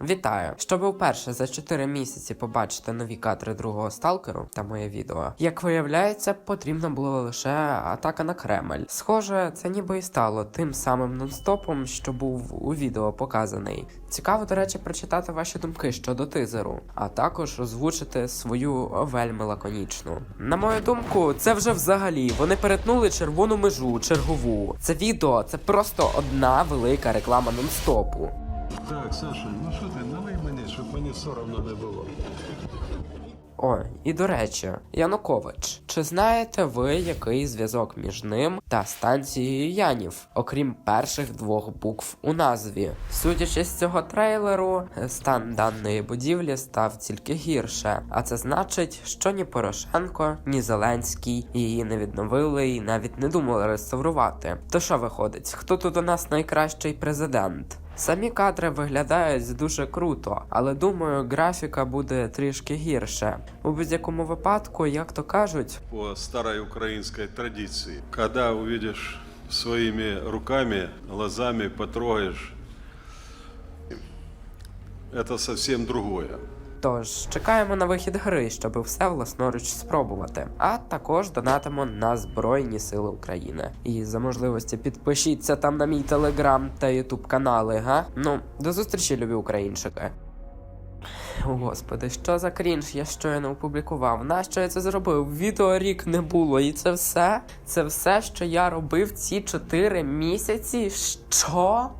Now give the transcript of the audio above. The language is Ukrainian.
Вітаю! Щоб вперше за 4 місяці побачити нові кадри другого сталкеру та моє відео. Як виявляється, потрібна була лише атака на Кремль. Схоже, це ніби і стало тим самим нонстопом, що був у відео показаний. Цікаво, до речі, прочитати ваші думки щодо тизеру, а також озвучити свою вельми лаконічну. На мою думку, це вже взагалі вони перетнули червону межу чергову. Це відео це просто одна велика реклама нонстопу. Так, Саша, ну що ти, налий мені, щоб мені соромно не було. О, і до речі, Янукович, чи знаєте ви, який зв'язок між ним та станцією Янів, окрім перших двох букв у назві? Судячи з цього трейлеру, стан даної будівлі став тільки гірше, а це значить, що ні Порошенко, ні Зеленський її не відновили і навіть не думали реставрувати. То що виходить? Хто тут у нас найкращий президент? Самі кадри виглядають дуже круто, але думаю, графіка буде трішки гірше. У будь-якому випадку, як то кажуть, По старій українській традиції, коли увидишь своїми руками, глазами, потрогаєш, це зовсім другое. Тож чекаємо на вихід гри, щоб все власноруч спробувати. А також донатимо на Збройні Сили України. І за можливості підпишіться там на мій телеграм та ютуб канали, га? Ну, до зустрічі, любі українчики. Господи, що за крінж я щойно опублікував? Нащо я це зробив? Відео рік не було, і це все? Це все, що я робив ці 4 місяці? Що?